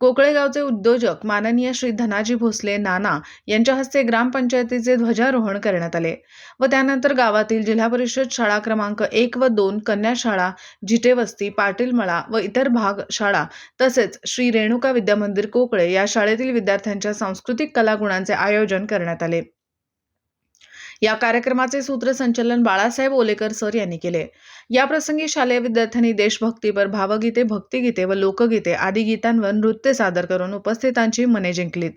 कोकळेगावचे उद्योजक माननीय श्री धनाजी भोसले नाना यांच्या हस्ते ग्रामपंचायतीचे ध्वजारोहण करण्यात आले व त्यानंतर गावातील जिल्हा परिषद शाळा क्रमांक एक व दोन कन्या शाळा जिटेवस्ती पाटीलमळा व इतर भाग शाळा तसेच श्री रेणुका विद्यामंदिर कोकळे या शाळेतील विद्यार्थ्यांच्या सांस्कृतिक कलागुणांचे आयोजन करण्यात आले. या कार्यक्रमाचे सूत्रसंचलन बाळासाहेब ओलेकर सर यांनी केले. याप्रसंगी शालेय विद्यार्थ्यांनी देशभक्तीपर भावगीते भक्तिगीते व लोकगीते आदी गीतांवर नृत्य सादर करून उपस्थितांची मने जिंकलीत.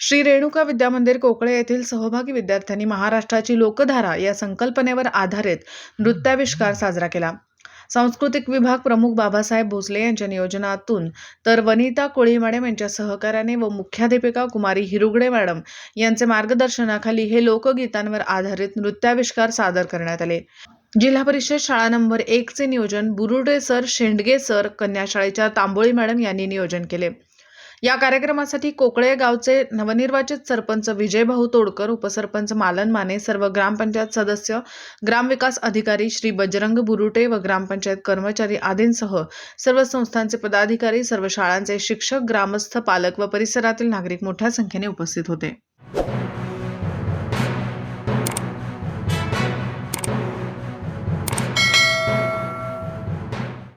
श्री रेणुका विद्यामंदिर कोकळे येथील सहभागी विद्यार्थ्यांनी महाराष्ट्राची लोकधारा या संकल्पनेवर आधारित नृत्याविष्कार साजरा केला. सांस्कृतिक विभाग प्रमुख बाबासाहेब भोसले यांच्या नियोजनातून तर वनिता कोळी मॅडम यांच्या सहकार्याने व मुख्याध्यापिका कुमारी हिरुगडे मॅडम यांचे मार्गदर्शनाखाली हे लोकगीतांवर आधारित नृत्याविष्कार सादर करण्यात आले. जिल्हा परिषद शाळा नंबर एकचे नियोजन बुरुडे सर शेंडगे सर कन्या शाळेच्या तांबोळी मॅडम यांनी नियोजन केले. या कार्यक्रमासाठी कोकळे गावचे नवनिर्वाचित सरपंच विजयभाऊ तोडकर उपसरपंच मालन माने सर्व ग्रामपंचायत सदस्य ग्रामविकास अधिकारी श्री बजरंग बुरुटे व ग्रामपंचायत कर्मचारी आदींसह सर्व संस्थांचे पदाधिकारी सर्व शाळांचे शिक्षक ग्रामस्थ पालक व परिसरातील नागरिक मोठ्या संख्येने उपस्थित होते.